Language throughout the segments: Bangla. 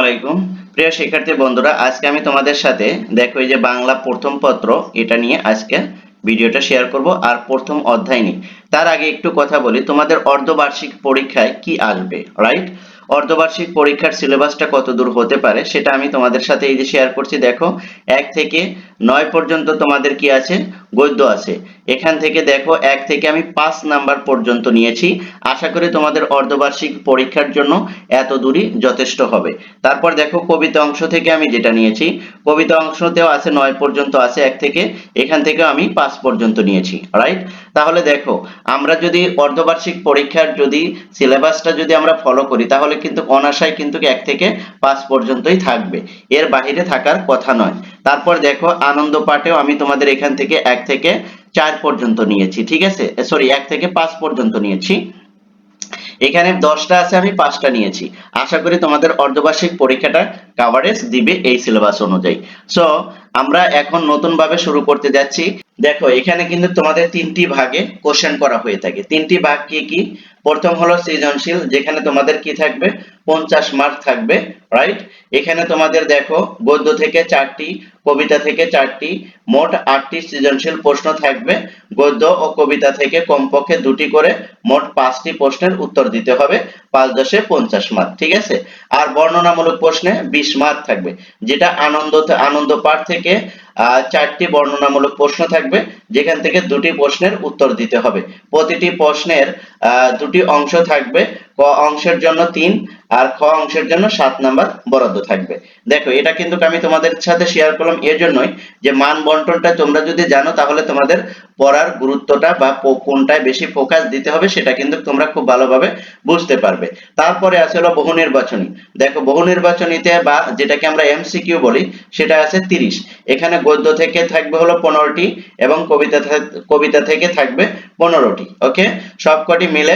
আলাইকুম। প্রিয় শিক্ষার্থী বন্ধুরা, আজকে আমি তোমাদের সাথে দেখো এই যে বাংলা প্রথম পত্র, এটা নিয়ে আজকে ভিডিওটা শেয়ার করব আর প্রথম অধ্যায় নিয়ে। তার আগে একটু কথা বলি, তোমাদের অর্ধবার্ষিক পরীক্ষায় কি আসবে রাইট অর্ধবার্ষিক পরীক্ষার সিলেবাসটা কত হতে পারে, সেটা আমি তোমাদের সাথে এই যে শেয়ার করছি। দেখো, এক থেকে নয় পর্যন্ত তোমাদের কি আছে? গদ্য আছে। এখান থেকে দেখো, এক থেকে আমি পাঁচ নাম্বার পর্যন্ত নিয়েছি। আশা করি তোমাদের অর্ধবার্ষিক পরীক্ষার জন্য এত দূরই যথেষ্ট হবে। তারপর দেখো, কবিতা অংশ থেকে আমি যেটা নিয়েছি, কবিতা অংশতেও আছে, নয় পর্যন্ত আছে এক থেকে। এখান থেকে আমি পাঁচ পর্যন্ত নিয়েছি রাইট তাহলে দেখো, আমরা যদি অর্ধবার্ষিক পরীক্ষার যদি সিলেবাসটা যদি আমরা ফলো করি, তাহলে কিন্তু অনাশায় কিন্তু এক থেকে পাঁচ পর্যন্তই থাকবে। এর বাহিরে থাকার কথা নয়। তারপর দেখো, আনন্দ পাঠেও আমি তোমাদের এখান থেকে এক থেকে চার পর্যন্ত নিয়েছি, ঠিক আছে? সরি এক থেকে পাঁচ পর্যন্ত নিয়েছি। এখানে দশটা আছে, আমি পাঁচটা নিয়েছি। আশা করি তোমাদের অর্ধবার্ষিক পরীক্ষাটা কাভারেজ দিবে এই সিলেবাস অনুযায়ী। সো আমরা এখন নতুনভাবে শুরু করতে যাচ্ছি। দেখো, এখানে কিন্তু তোমাদের তিনটি ভাগে কোশ্চেন করা হয়ে থাকে। তিনটি ভাগ কি কি? প্রথম হলো সৃজনশীল, যেখানে তোমাদের কি থাকবে? পঞ্চাশ মার্ক থাকবে রাইট এখানে তোমাদের দেখো গদ্য থেকে চারটি, কবিতা থেকে চারটি, মোট আটটি সৃজনশীল প্রশ্ন থাকবে। গদ্য ও কবিতা থেকে কমপক্ষে দুটি করে মোট পাঁচটি প্রশ্নের উত্তর দিতে হবে, পাঁচ দশে পঞ্চাশ মার্ক ঠিক আছে? আর বর্ণনামূলক প্রশ্নে বিশ মার্ক থাকবে, যেটা আনন্দ আনন্দ পাঠ থেকে চারটি বর্ণনামূলক প্রশ্ন থাকবে, যেখান থেকে দুটি প্রশ্নের উত্তর দিতে হবে। প্রতিটি প্রশ্নের দুটি অংশ থাকবে, ক অংশের জন্য তিন আর খ অংশের জন্য সাত নাম্বার বরাদ্দ থাকবে। দেখো, এটা কিন্তু আমি তোমাদের সাথে শেয়ার করলাম এর জন্যই যে মান বন্টনটা তোমরা যদি জানো, তাহলে তোমাদের পড়ার গুরুত্বটা বা কোনটায় বেশি ফোকাস দিতে হবে, সেটা কিন্তু তোমরা খুব ভালোভাবে বুঝতে পারবে। তারপরে আছে হলো বহু নির্বাচনী। দেখো, বহু নির্বাচনীতে বা যেটাকে আমরা এমসিকিউ বলি, সেটা আছে তিরিশ। এখানে গদ্য থেকে থাকবে হলো পনেরোটি এবং কবিতা কবিতা থেকে থাকবে পনেরোটি ওকে সবকটি মিলে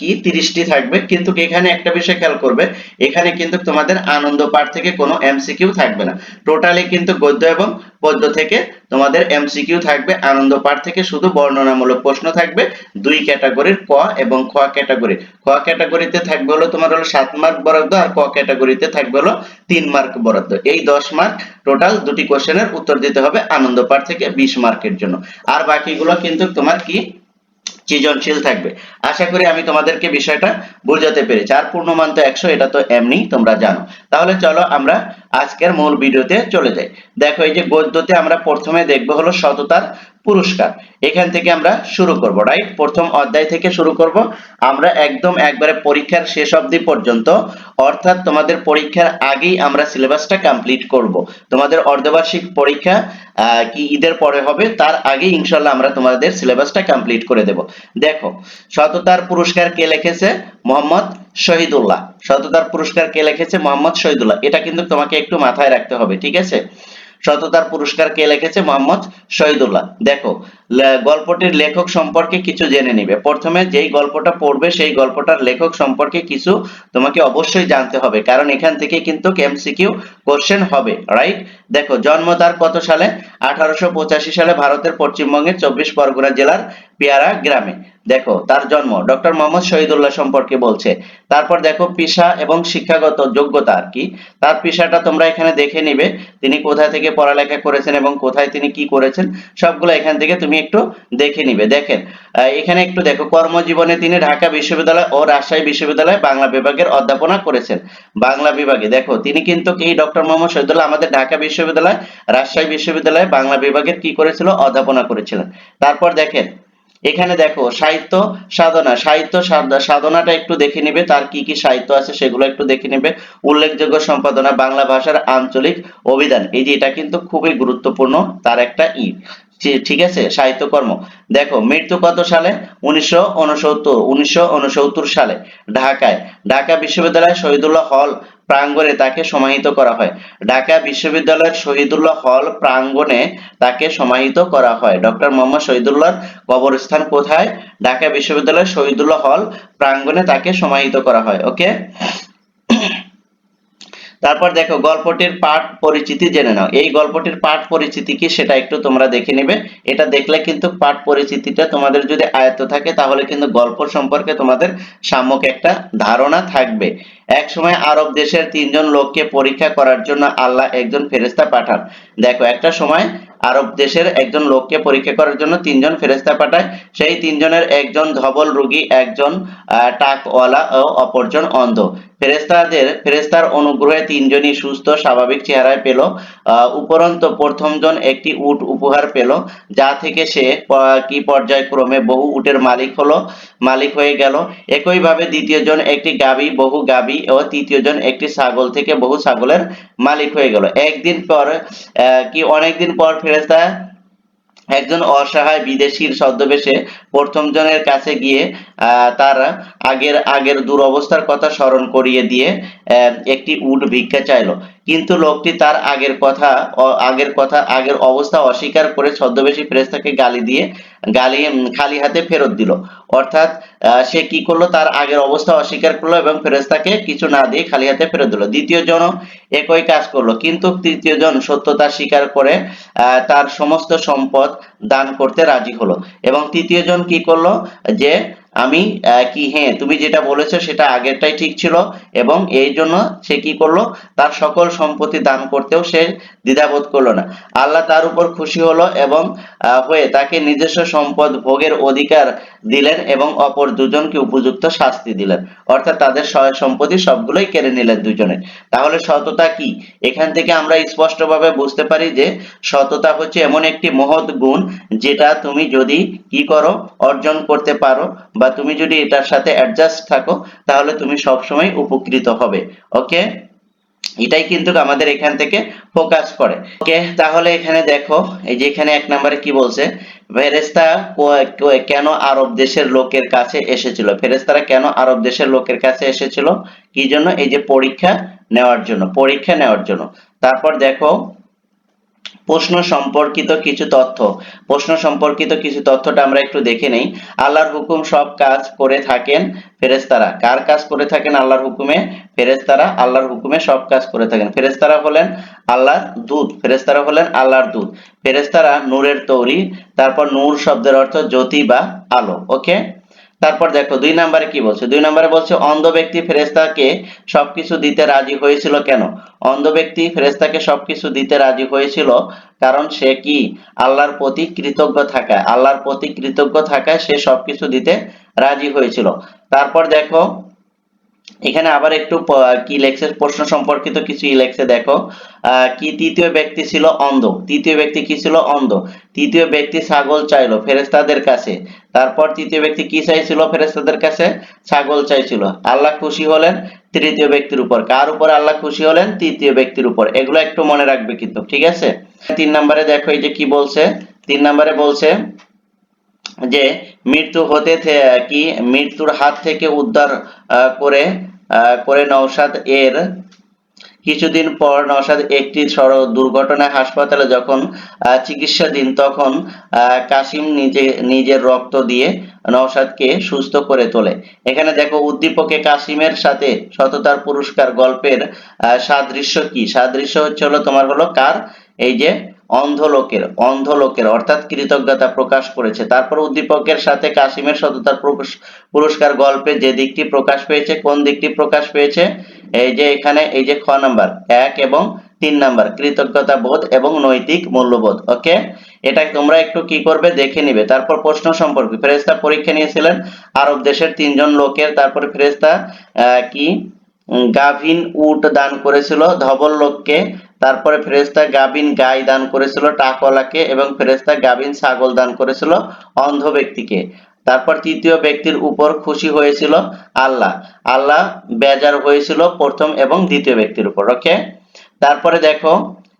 কি, তিরিশটি থাকবে, কিন্তু এখানে একটা বিষয় খেয়াল করবে, এখানে কিন্তু তোমাদের আনন্দ পাঠ থেকে কোনো এমসিকিউ থাকবে না। টোটালি কিন্তু গদ্য এবং পদ্য থেকে তোমাদের এমসিকিউ থাকবে, আনন্দ পাঠ থেকে শুধু বর্ণনামূলক প্রশ্ন থাকবে, দুই ক্যাটাগরির ক এবং খ ক্যাটাগরি। খ ক্যাটাগরিতে থাকবে হলো, তোমার হলো সাত মার্ক বরাদ্দ, আর ক ক্যাটাগরিতে থাকবে হলো তিন মার্ক বরাদ্দ। এই দশ মার্ক টোটাল দুটি কোশ্চেনের উত্তর দিতে হবে আনন্দ পাঠ থেকে বিশ মার্কের জন্য। আর বাকিগুলো কিন্তু তোমার কি সৃজনশীল থাকবে। আশা করি আমি তোমাদেরকে বিষয়টা বোঝাতে পেরেছি। আর পূর্ণমান তো একশো, এটা তো এমনি তোমরা জানো। তাহলে চলো আমরা আজকের মূল ভিডিওতে চলে যাই। দেখো এই যে গদ্যতে আমরা প্রথমে দেখব হলো সততার পুরস্কার। এখান থেকে আমরা শুরু করব রাইট প্রথম অধ্যায় থেকে শুরু করব। আমরা একদম একবারে পরীক্ষার শেষ অবধি পর্যন্ত, অর্থাৎ তোমাদের পরীক্ষার আগেই আমরা সিলেবাসটা কমপ্লিট করব। তোমাদের অর্ধবার্ষিক পরীক্ষা কি ঈদের পরে হবে, তার আগে ইনশাল্লাহ আমরা তোমাদের সিলেবাসটা কমপ্লিট করে দেব। দেখো, সততার পুরস্কার কে লিখেছে? মোহাম্মদ শহীদুল্লাহ। সততার পুরস্কার কে লিখেছে? মোহাম্মদ শহীদুল্লাহ। এটা কিন্তু তোমাকে একটু মাথায় রাখতে হবে, ঠিক আছে? সততার পুরস্কার কে লিখেছে? মোহাম্মদ শহীদুল্লাহ। দেখো গল্পটির লেখক সম্পর্কে কিছু জেনে নিবে। প্রথমে যেই গল্পটা পড়বে, সেই গল্পটার লেখক সম্পর্কে কিছু তোমাকে অবশ্যই জানতে হবে, কারণ এখান থেকে কিন্তু এমসিকিউ কোশ্চেন হবে রাইট দেখো, জন্ম তার কত সালে? আঠারোশো পঁচাশি সালে ভারতের পশ্চিমবঙ্গের চব্বিশ পরগনা জেলার পেয়ারা গ্রামে। দেখো, তার জন্ম, ডক্টর মোহাম্মদ শহীদুল্লাহ সম্পর্কে বলছে। তারপর দেখো, পেশা এবং শিক্ষাগত যোগ্যতা আর কি। তার পেশাটা তোমরা এখানে দেখে নিবে, তিনি কোথা থেকে পড়ালেখা করেছেন এবং কোথায় তিনি কি করেছেন, সবগুলো এখান থেকে তুমি একটু দেখে নিবে। দেখেন এখানে একটু দেখো, কর্মজীবনে তিনি ঢাকা বিশ্ববিদ্যালয় ও রাজশাহী বিশ্ববিদ্যালয়ে বাংলা বিভাগের অধ্যাপনা করেছেন। বাংলা বিভাগে, দেখো, তিনি কিন্তু এই ডক্টর মোহাম্মদ শহীদুল্লাহ আমাদের ঢাকা বিশ্ববিদ্যালয়, রাজশাহী বিশ্ববিদ্যালয়ে বাংলা বিভাগের কি করেছিল, অধ্যাপনা করেছিলেন। তারপর দেখেন এখানে দেখো, সাহিত্য সাধনা। সাহিত্য সাধনাটা একটু দেখে নিবে, তার কি কি সাহিত্য আছে সেগুলো একটু দেখে নেবে। উল্লেখযোগ্য সম্পাদনা বাংলা ভাষার আঞ্চলিক অভিধান। এই যে এটা কিন্তু খুবই গুরুত্বপূর্ণ, তার একটা ই। ঠিক আছে? সাহিত্যকর্ম দেখো, মৃত্যু কত সালে? উনিশশো উনসত্তর সালে ঢাকায়। ঢাকা বিশ্ববিদ্যালয় শহীদুল্লাহ হল প্রাঙ্গণে তাকে সমাহিত করা হয়। ঢাকা বিশ্ববিদ্যালয়ের শহীদুল্লাহ হল প্রাঙ্গণে তাকে সমাহিত করা হয়। ডক্টর মোহাম্মদ শহীদুল্লাহর কবরস্থান কোথায়? ঢাকা বিশ্ববিদ্যালয়ের শহীদুল্লাহ হল প্রাঙ্গণে তাকে সমাহিত করা হয়। ওকে? তারপর দেখো, গল্পটির পাঠ পরিচিতি জেনে নাও। এই গল্পটির পাঠ পরিচিতি কি সেটা একটু তোমরা দেখে নেবে। এটা দেখলে কিন্তু পাঠ পরিচিতিটা তোমাদের যদি আয়ত্ত থাকে, তাহলে কিন্তু গল্প সম্পর্কে তোমাদের সাম্যক একটা ধারণা থাকবে। এক সময় আরব দেশের তিনজন লোককে পরীক্ষা করার জন্য আল্লাহ একজন ফেরেস্তা পাঠান। দেখো, একটা সময় আরব দেশের একজন লোককে পরীক্ষা করার জন্য তিনজন ফেরেস্তা পাঠায়। সেই তিনজনের একজন ধবল রোগী, একজন টাকওয়ালা ও অপরজন অন্ধ। ফেরেস্তাদের ফেরেস্তার অনুগ্রহে তিনজনই সুস্থ, স্বাভাবিক চেহারায় পেল। উপরন্ত প্রথমজন একটি উট উপহার পেল, যা থেকে সে কি পর্যায়ক্রমে বহু উটের মালিক হলো, মালিক হয়ে গেল। একইভাবে দ্বিতীয়জন একটি গাবি, বহু গাবি ও তৃতীয়জন একটি ছাগল থেকে বহু ছাগলের মালিক হয়ে গেল। একদিন পর কি অনেকদিন পর ফেরেস্তা একজন অসহায় বিদেশির ছদ্মবেশে প্রথম জনের কাছে গিয়ে তার আগের আগের দুরবস্থার কথা স্মরণ করিয়ে দিয়ে একটি উট ভিক্ষা চাইলো। কিন্তু লোকটি তার আগের কথা আগের কথা, আগের অবস্থা অস্বীকার করে ছদ্মবেশী ফেরেস্তাকে গালি দিয়ে, গালি খালি হাতে ফেরত দিল। অর্থাৎ সে কি করল? তার আগের অবস্থা অস্বীকার করল এবং ফেরেশতাকে কিছু না দিয়ে খালি হাতে ফেরত দিল। দ্বিতীয় জন একই কাজ করল, কিন্তু তৃতীয় জন সত্যতা স্বীকার করে তার সমস্ত সম্পদ দান করতে রাজি হলো। এবং তৃতীয় জন কি করল? যে আমি কি হ্যাঁ তুমি যেটা বলেছ সেটা আগেরটাই ঠিক ছিল এবং এই জন্য সে কি করল? তার সকল সম্পত্তি দান করতেও সে দ্বিধাবোধ করল না। আল্লাহ তার উপর খুশি হলো এবং হয়ে তাকে নিজস্ব সম্পদ ভোগের অধিকার দিলেন এবং অপর দুজনকে উপযুক্ত শাস্তি দিলেন। অর্থাৎ তাদের সম্পত্তি সবগুলোই কেড়ে নিলেন দুজনে। তাহলে সততা কি? এখান থেকে আমরা স্পষ্টভাবে বুঝতে পারি যে সততা হচ্ছে এমন একটি মহৎ গুণ যেটা তুমি যদি কি করো, অর্জন করতে পারো বা তুমি যদি এটার সাথে অ্যাডজাস্ট থাকো, তাহলে তুমি সবসময় উপকৃত হবে ওকে এটাই কিন্তু আমাদের এখান থেকে ফোকাস করে ওকে তাহলে এখানে দেখো, এই যে এখানে এক নম্বরে কি বলছে? ফেরেস্তা কেন আরব দেশের লোকের কাছে এসেছিল? ফেরেস্তারা কেন আরব দেশের লোকের কাছে এসেছিল? কি জন্য? এই যে পরীক্ষা নেওয়ার জন্য, পরীক্ষা নেওয়ার জন্য। তারপর দেখো প্রশ্ন সম্পর্কিত কিছু তথ্য। প্রশ্ন সম্পর্কিত কিছু তথ্যটা আমরা একটু দেখে নেই। আল্লাহর হুকুম সব কাজ করে থাকেন ফেরেশতারা। কার কাজ করে থাকেন আল্লাহর হুকুমে? ফেরেশতারা আল্লাহর হুকুমে সব কাজ করে থাকেন। ফেরেশতারা হলেন আল্লাহর দূত। ফেরেশতারা হলেন আল্লাহর দূত। ফেরেশতারা নূরের তৈরি, তারপর নূর শব্দের অর্থ জ্যোতি বা আলো। ওকে? তারপর দেখো দুই নম্বরে কি বলছে? দুই নম্বরে বলছে, অন্ধ ব্যক্তি ফেরেস্তাকে সবকিছু দিতে রাজি হয়েছিল কেন? অন্ধ ব্যক্তি ফেরেস্তাকে সবকিছু দিতে রাজি হয়েছিল কারণ সে কি? আল্লাহর প্রতি কৃতজ্ঞ থাকায়। আল্লাহর প্রতি কৃতজ্ঞ থাকায় সে সবকিছু দিতে রাজি হয়েছিল। তারপর দেখো এখানে আবার একটু কি লেখছে? প্রশ্ন সম্পর্কিত কিছু ই লেখছে, দেখো। কি তৃতীয় ব্যক্তি ছিল অন্ধ? তৃতীয় ব্যক্তি কি ছিল অন্ধ? তৃতীয় ব্যক্তি ছাগল চাইলো ফেরেস্তাদের কাছে। তারপর তৃতীয় ব্যক্তি কি চাইছিল ফেরেস্তাদের কাছে? ছাগল চাইছিল। আল্লাহ খুশি হলেন তৃতীয় ব্যক্তির উপর। কার উপর আল্লাহ খুশি হলেন? তৃতীয় ব্যক্তির উপর। এগুলো একটু মনে রাখবে কিন্তু, ঠিক আছে? তিন নম্বরে দেখো, এই যে কি বলছে? তিন নম্বরে বলছে যে মৃত্যু হতে কি মৃত্যুর হাত থেকে উদ্ধার করে করে নওশাদ এর কিছুদিন পর নওশাদ একটি সড়ক দুর্ঘটনায় হাসপাতালে যখন চিকিৎসাধীন তখন কাসিম নিজে, নিজের রক্ত দিয়ে নওশাদকে সুস্থ করে তোলে। এখানে দেখো, উদ্দীপকে কাসিমের সাথে সততার পুরস্কার, গল্পের সাদৃশ্য কি? সাদৃশ্য হচ্ছে হলো তোমার হলো কার? এই যে অন্ধ লোকের অন্ধ লোকের অর্থাৎ কৃতজ্ঞতা প্রকাশ করেছে। তারপর উদ্দীপকের সাথে কাসিমের সততার পুরস্কার গল্পে যে দিকটি প্রকাশ পেয়েছে, কোন দিকটি প্রকাশ পেয়েছে? এই যে এখানে, এই যে খ নাম্বার, এক এবং তিন নাম্বার, কৃতজ্ঞতা বোধ এবং নৈতিক মূল্যবোধ। ওকে? এটা তোমরা একটু কি করবে, দেখে নিবে। তারপর প্রশ্ন সম্পর্কে। ফেরেস্তা পরীক্ষা নিয়েছিলেন আরব দেশের তিনজন লোকের। তারপর ফেরেস্তা কি? গাভিন উট দান করেছিল ধবল লোককে। তারপরে ফেরেস্তা গাবিন গাই দান করেছিল টাকওয়ালাকে এবং ফেরেস্তা গাবিন ছাগল দান করেছিল অন্ধ ব্যক্তিকে। তারপর তৃতীয় ব্যক্তির উপর খুশি হয়েছিল আল্লাহ। আল্লাহ বেজার হয়েছিল প্রথম এবং দ্বিতীয় ব্যক্তির উপর ওকে তারপরে দেখো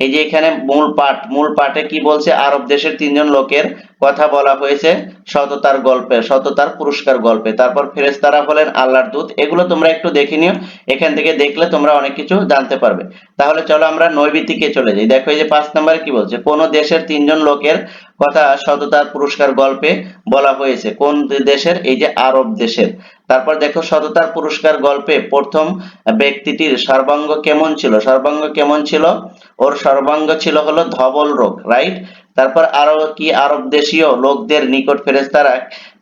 এই যে এখানে মূল পাঠ, মূল পাঠে কি বলছে? আরব দেশের তিনজন লোকের কথা বলা হয়েছে সততার গল্পে, সততার পুরস্কার গল্পে। তারপর ফেরেশতারা হলেন আল্লাহর দূত। এগুলো তোমরা একটু দেখে নিও। এখান থেকে দেখলে তোমরা অনেক কিছু জানতে পারবে। তাহলে চলো আমরা নৈবিতিকে চলে যাই। দেখো এই যে পাঁচ নম্বরে কি বলছে? কোন দেশের তিনজন লোকের কথা সততার পুরস্কার গল্পে বলা হয়েছে? কোন দেশের? এই যে আরব দেশের। তারপর দেখো সততার পুরস্কার গল্পে প্রথম ব্যক্তিটির সর্বাঙ্গ কেমন ছিল? সর্বাঙ্গ কেমন ছিল? ওর সর্বাঙ্গ ছিল হলো ধবল রোগ রাইট তারপর আরও কি আরব দেশীয় লোকদের নিকট ফেরেস্তারা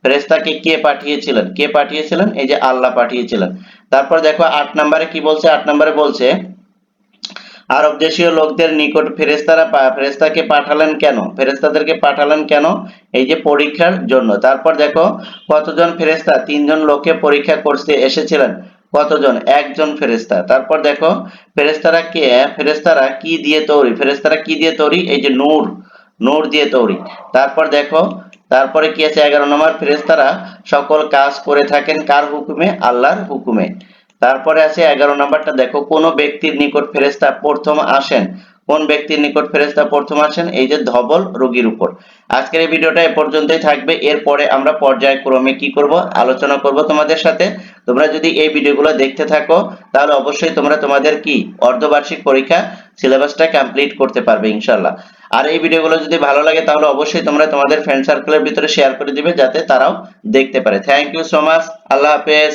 ফেরেস্তাকে কে পাঠিয়েছিলেন? কে পাঠিয়েছিলেন? এই যে আল্লাহ পাঠিয়েছিলেন। তারপর দেখো আট নম্বরে কি বলছে? আট নম্বরে বলছে আরব দেশীয় লোকদের নিকট ফেরেস্তারা ফেরেস্তাকে পাঠালেন কেন? ফেরেস্তাদেরকে পাঠালেন কেন? এই যে পরীক্ষার জন্য। তারপর দেখো, কতজন ফেরেস্তা তিনজন লোককে পরীক্ষা করতে এসেছিলেন। কতজন? একজন ফেরেস্তা তারপর দেখো ফেরেস্তারা কে? ফেরেস্তারা কি দিয়ে তৈরি? ফেরেস্তারা কি দিয়ে তৈরি? এই যে নূর নূর দিয়ে তৈরি। তারপর দেখো, তারপরে কি আছে? এগারো নম্বর ফেরেস্তারা সকল কাজ করে থাকেন কার হুকুমে? আল্লাহর হুকুমে। তারপরে আছে এগারো নাম্বারটা, দেখো, কোন ব্যক্তির নিকট ফেরেস্তা প্রথম আসেন। কোন ব্যক্তির নিকট ফেরেস্তা প্রথম আসেন? এই যে ধবল রোগীর উপর। আজকের এই ভিডিওটা এ পর্যন্তই থাকবে। এরপরে আমরা পর্যায়ক্রমে কি করব? আলোচনা করব তোমাদের সাথে। তোমরা যদি এই ভিডিওগুলো দেখতে থাকো, তাহলে অবশ্যই তোমরা তোমাদের কি? অর্ধবার্ষিক পরীক্ষা, সিলেবাসটা কমপ্লিট করতে পারবে ইনশাল্লাহ আর এই ভিডিওগুলো যদি ভালো লাগে, তাহলে অবশ্যই তোমরা তোমাদের ফ্রেন্ড সার্কেলের ভিতরে শেয়ার করে দিবে, যাতে তারাও দেখতে পারে। থ্যাংক ইউ সো মাচ আল্লাহ হাফেজ।